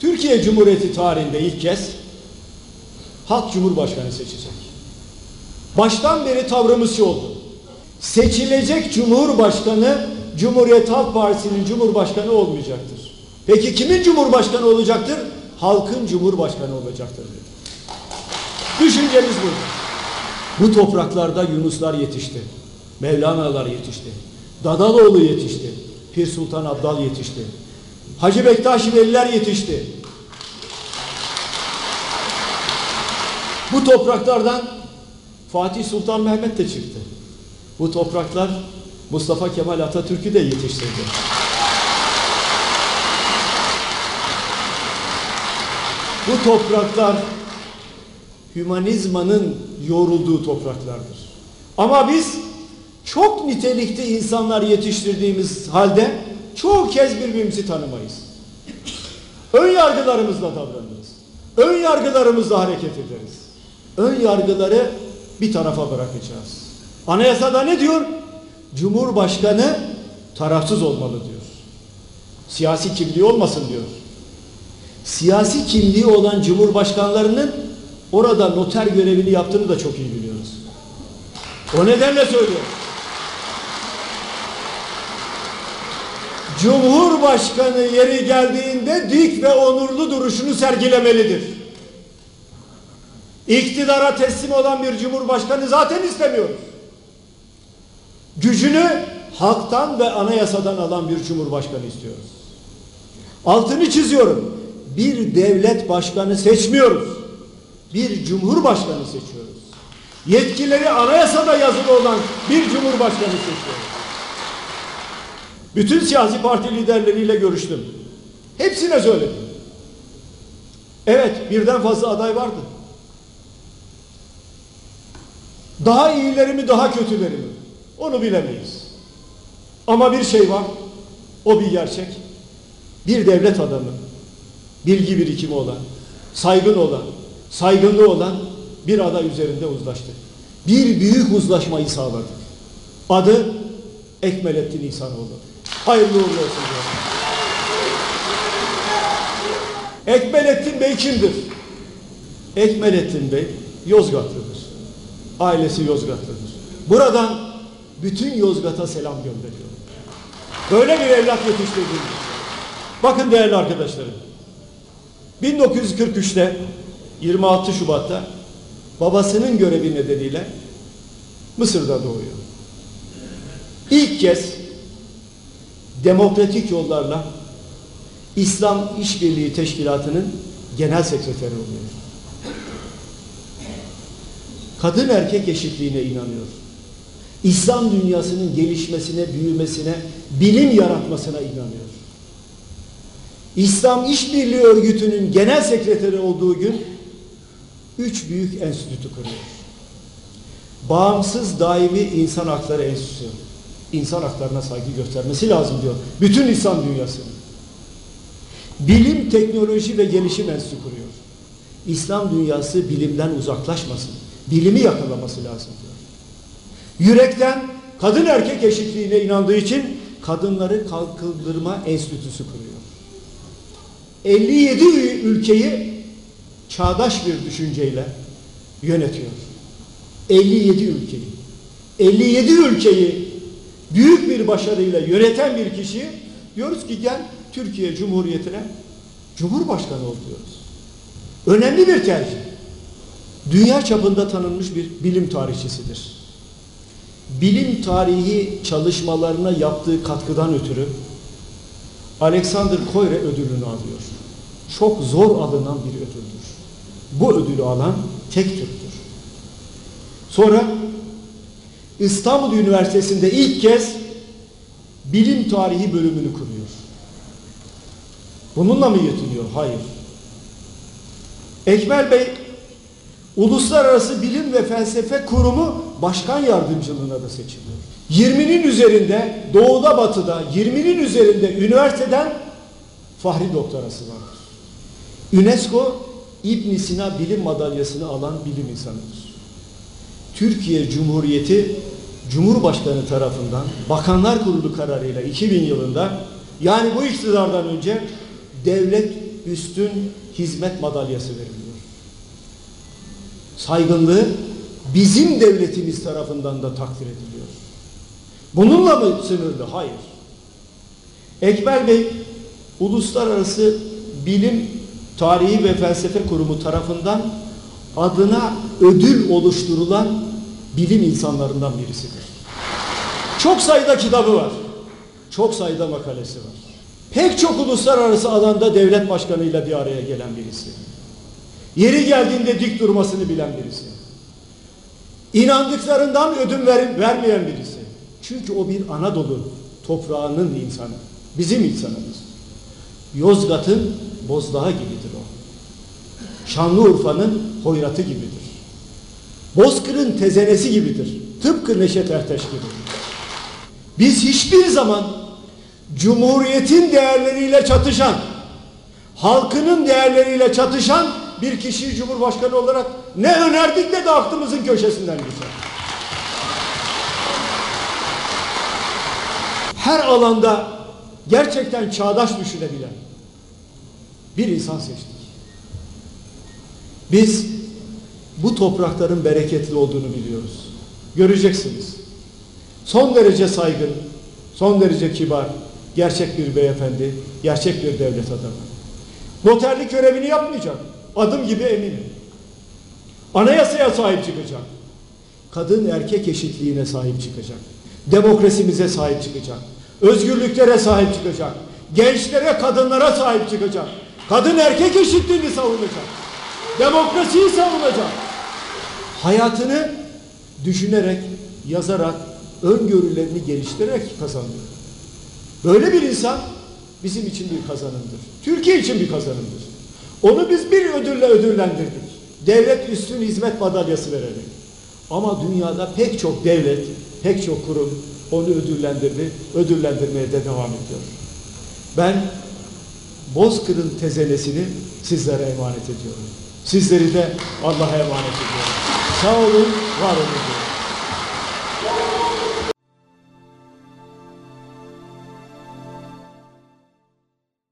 Türkiye Cumhuriyeti tarihinde ilk kez halk cumhurbaşkanı seçecek. Baştan beri tavrımız şu oldu. Seçilecek cumhurbaşkanı Cumhuriyet Halk Partisi'nin cumhurbaşkanı olmayacaktır. Peki kimin cumhurbaşkanı olacaktır? Halkın cumhurbaşkanı olacaktır dedi. Düşüncemiz bu. Bu topraklarda Yunuslar yetişti. Mevlana'lar yetişti. Dadaloğlu yetişti. Pir Sultan Abdal yetişti. Hacı Bektaş Veliler yetişti. Bu topraklardan Fatih Sultan Mehmet de çıktı. Bu topraklar Mustafa Kemal Atatürk'ü de yetiştirdi. Bu topraklar hümanizmanın yoğrulduğu topraklardır. Ama biz çok nitelikli insanlar yetiştirdiğimiz halde çoğu kez birbirimizi tanımayız. Ön yargılarımızla davranırız. Ön yargılarımızla hareket ederiz. Ön yargıları bir tarafa bırakacağız. Anayasada ne diyor? Cumhurbaşkanı tarafsız olmalı diyor. Siyasi kimliği olmasın diyor. Siyasi kimliği olan cumhurbaşkanlarının orada noter görevini yaptığını da çok iyi biliyoruz. O nedenle söylüyorum. Cumhurbaşkanı yeri geldiğinde dik ve onurlu duruşunu sergilemelidir. İktidara teslim olan bir cumhurbaşkanı zaten istemiyoruz. Gücünü halktan ve anayasadan alan bir cumhurbaşkanı istiyoruz. Altını çiziyorum. Bir devlet başkanı seçmiyoruz. Bir cumhurbaşkanı seçiyoruz. Yetkileri anayasada yazılı olan bir cumhurbaşkanı seçiyoruz. Bütün siyasi parti liderleriyle görüştüm. Hepsine söyledim. Evet birden fazla aday vardı. Daha iyileri mi daha kötüleri mi? Onu bilemeyiz. Ama bir şey var. O bir gerçek. Bir devlet adamı, bilgi birikimi olan, saygın olan, saygınlığı olan bir aday üzerinde uzlaştık. Bir büyük uzlaşmayı sağladık. Adı Ekmelettin İhsanoğlu. Hayırlı uğurlu olsun. Ekmelettin Bey kimdir? Ekmelettin Bey Yozgatlıdır. Ailesi Yozgatlıdır. Buradan bütün Yozgat'a selam gönderiyorum. Böyle bir evlat yetiştirdim. Bakın değerli arkadaşlarım. 1943'te 26 Şubat'ta babasının görevi nedeniyle Mısır'da doğuyor. İlk kez demokratik yollarla İslam İşbirliği Teşkilatı'nın genel sekreteri oluyor. Kadın erkek eşitliğine inanıyor. İslam dünyasının gelişmesine, büyümesine, bilim yaratmasına inanıyor. İslam İşbirliği Örgütü'nün genel sekreteri olduğu gün üç büyük enstitü kuruyor. Bağımsız Daimi İnsan Hakları Enstitüsü. İnsan haklarına saygı göstermesi lazım diyor. Bütün İslam dünyasının. Bilim, teknoloji ve gelişim enstitüsü kuruyor. İslam dünyası bilimden uzaklaşmasın. Bilimi yakalaması lazım diyor. Yürekten kadın erkek eşitliğine inandığı için kadınları kalkındırma enstitüsü kuruyor. 57 ülkeyi çağdaş bir düşünceyle yönetiyor. 57 ülkeyi. 57 ülkeyi büyük bir başarıyla yöneten bir kişi diyoruz ki gel Türkiye Cumhuriyeti'ne Cumhurbaşkanı ol diyoruz. Önemli bir tercih. Dünya çapında tanınmış bir bilim tarihçisidir. Bilim tarihi çalışmalarına yaptığı katkıdan ötürü Alexander Koyre ödülünü alıyor. Çok zor alınan bir ödüldür. Bu ödülü alan tek Türktür. Sonra İstanbul Üniversitesi'nde ilk kez bilim tarihi bölümünü kuruyor. Bununla mı yetiniyor? Hayır. Ekmel Bey Uluslararası Bilim ve Felsefe Kurumu Başkan Yardımcılığına da seçiliyor. 20'nin üzerinde doğuda batıda 20'nin üzerinde üniversiteden Fahri doktorası vardır. UNESCO İbn Sina Bilim Madalyasını alan bilim insanıdır. Türkiye Cumhuriyeti Cumhurbaşkanı tarafından Bakanlar Kurulu kararıyla 2000 yılında yani bu iktidardan önce devlet üstün hizmet madalyası veriliyor. Saygınlığı bizim devletimiz tarafından da takdir ediliyor. Bununla mı sınırlı? Hayır. Ekber Bey, Uluslararası Bilim Tarihi ve Felsefe Kurumu tarafından adına ödül oluşturulan bilim insanlarından birisidir. Çok sayıda kitabı var. Çok sayıda makalesi var. Pek çok uluslararası alanda devlet başkanıyla bir araya gelen birisi. Yeri geldiğinde dik durmasını bilen birisi. İnandıklarından ödün ver, vermeyen birisi. Çünkü o bir Anadolu toprağının insanı. Bizim insanımız. Yozgat'ın bozdağı gibidir o. Şanlıurfa'nın hoyratı gibidir. Bozkır'ın tezenesi gibidir. Tıpkı Neşet Ertaş gibi. Biz hiçbir zaman Cumhuriyetin değerleriyle çatışan, halkının değerleriyle çatışan bir kişiyi Cumhurbaşkanı olarak ne önerdik ne de aklımızın köşesinden geçer. Her alanda gerçekten çağdaş düşünebilen bir insan seçtik. Biz bu toprakların bereketli olduğunu biliyoruz. Göreceksiniz. Son derece saygın, son derece kibar, gerçek bir beyefendi, gerçek bir devlet adamı. Noterlik görevini yapmayacak. Adım gibi eminim. Anayasaya sahip çıkacak. Kadın erkek eşitliğine sahip çıkacak. Demokrasimize sahip çıkacak. Özgürlüklere sahip çıkacak. Gençlere, kadınlara sahip çıkacak. Kadın erkek eşitliğini savunacak. Demokrasiyi savunacak. Hayatını düşünerek, yazarak, öngörülerini geliştirerek kazanıyor. Böyle bir insan bizim için bir kazanımdır. Türkiye için bir kazanımdır. Onu biz bir ödülle ödüllendirdik. Devlet üstün hizmet madalyası vererek. Ama dünyada pek çok devlet, pek çok kurum onu ödüllendirdi, ödüllendirmeye de devam ediyor. Ben Bozkır'ın tezenesini sizlere emanet ediyorum. Sizleri de Allah'a emanet ediyorum. Sağ olun, var olun.